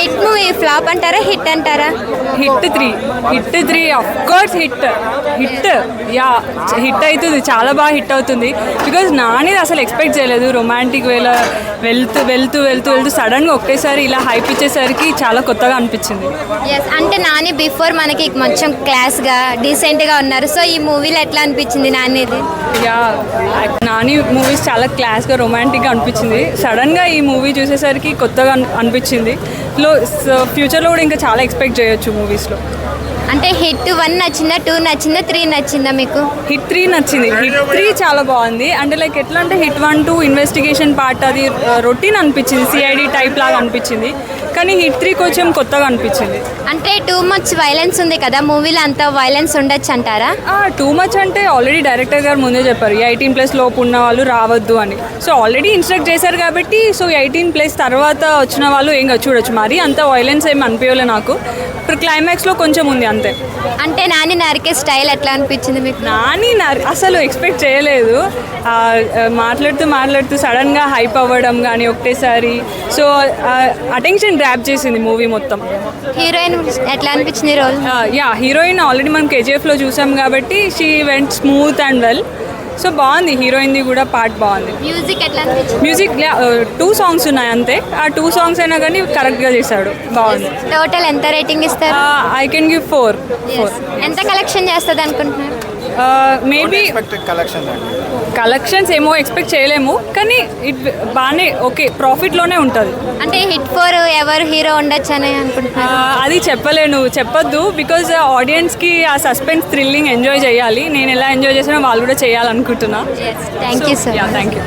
Hit movie flop అంటారా? Hit అంటారా? Hit three hit three of course hit hit yeah hit అవుతుంది. చాలా బాగా హిట్ అవుతుంది. బికాజ్ నాని అసలు ఎక్స్పెక్ట్ చేయలేదు. రొమాంటిక్ వేలో వెళ్తూ వెళ్తూ వెళ్తూ వెళ్తూ సడన్గా ఒకేసారి ఇలా హైప్ ఇచ్చేసరికి చాలా కొత్తగా అనిపించింది. ఎస్ అంటే నాని బిఫోర్ మనకి కొంచెం క్లాస్గా డీసెంట్గా ఉన్నారు. సో ఈ మూవీలో ఎట్లా అనిపించింది నానిది యా నాని మూవీస్ చాలా క్లాస్గా రొమాంటిక్గా అనిపించింది. సడన్గా ఈ మూవీ చూసేసరికి కొత్తగా అన్- అనిపించింది. లో ఫ్యూచర్లో కూడా ఇంకా చాలా ఎక్స్పెక్ట్ చేయొచ్చు మూవీస్లో అంటే హిట్ వన్ నచ్చిందా టూ నచ్చిందా త్రీ నచ్చిందా మీకు? హిట్ త్రీ నచ్చింది. హిట్ త్రీ చాలా బాగుంది. అంటే లైక్ ఎట్లా అంటే hit one two investigation part అది రొటీన్ అనిపించింది. సిఐడి టైప్ లాగా అనిపించింది. కానీ హిట్ త్రీ కొంచెం కొత్తగా అనిపించింది. అంటే టూ మచ్ వైలెన్స్ ఉంది కదా మూవీలో అంత వైలెన్స్ ఉండొచ్చు అంటారా? టూ మచ్ అంటే ఆల్రెడీ డైరెక్టర్ గారు ముందే చెప్పారు. ఎయిటీన్ ప్లస్ లోపు ఉన్న వాళ్ళు రావద్దు అని. సో ఆల్రెడీ ఇన్స్ట్రక్ట్ చేశారు కాబట్టి సో ఎయిటీన్ ప్లస్ తర్వాత వచ్చిన వాళ్ళు ఏం చూడొచ్చు. మరి అంత వైలెన్స్ ఏమి అనిపించలే నాకు. ఇప్పుడు క్లైమాక్స్లో కొంచెం ఉంది అంతే. అంటే నాని నరికే స్టైల్ ఎట్లా అనిపించింది మీకు? నాని నా- అసలు ఎక్స్పెక్ట్ చేయలేదు. మాట్లాడుతూ మాట్లాడుతూ సడన్గా హైప్ అవ్వడం కానీ ఒకటేసారి. సో అటెన్షన్ డ్రాప్ చేసింది మూవీ మొత్తం. హీరోయిన్ ఎట్లా అనిపించింది రోల్ యా హీరోయిన్ ఆల్రెడీ మనం కేజీఎఫ్లో చూసాం కాబట్టి she went smooth and well so బాగుంది హీరోయిన్ది కూడా పార్ట్ బాగుంది. మ్యూజిక్ ఎట్లా మ్యూజిక్ టూ సాంగ్స్ ఉన్నాయి అంతే. ఆ టూ సాంగ్స్ అయినా కానీ కరెక్ట్గా చేశాడు. బాగుంది. టోటల్ ఎంత రేటింగ్ ఇస్తారు? I can give four four ఎంత కలెక్షన్ చేస్తుంది అనుకుంటున్నారు? మేబీ అండి కలెక్షన్స్ ఏమో ఎక్స్పెక్ట్ చేయలేము కానీ ఇట్ బాగానే ఓకే ప్రాఫిట్లోనే ఉంటుంది. అంటే హిట్ ఫోర్ ఎవరు హీరో ఉండొచ్చు అని అనుకుంటున్నారు? అది చెప్పలేను చెప్పొద్దు బికాజ్ ఆడియన్స్కి ఆ సస్పెన్స్ థ్రిల్లింగ్ ఎంజాయ్ చేయాలి. నేను ఎలా ఎంజాయ్ చేసినా వాళ్ళు కూడా చేయాలనుకుంటున్నా. Thank you sir thank you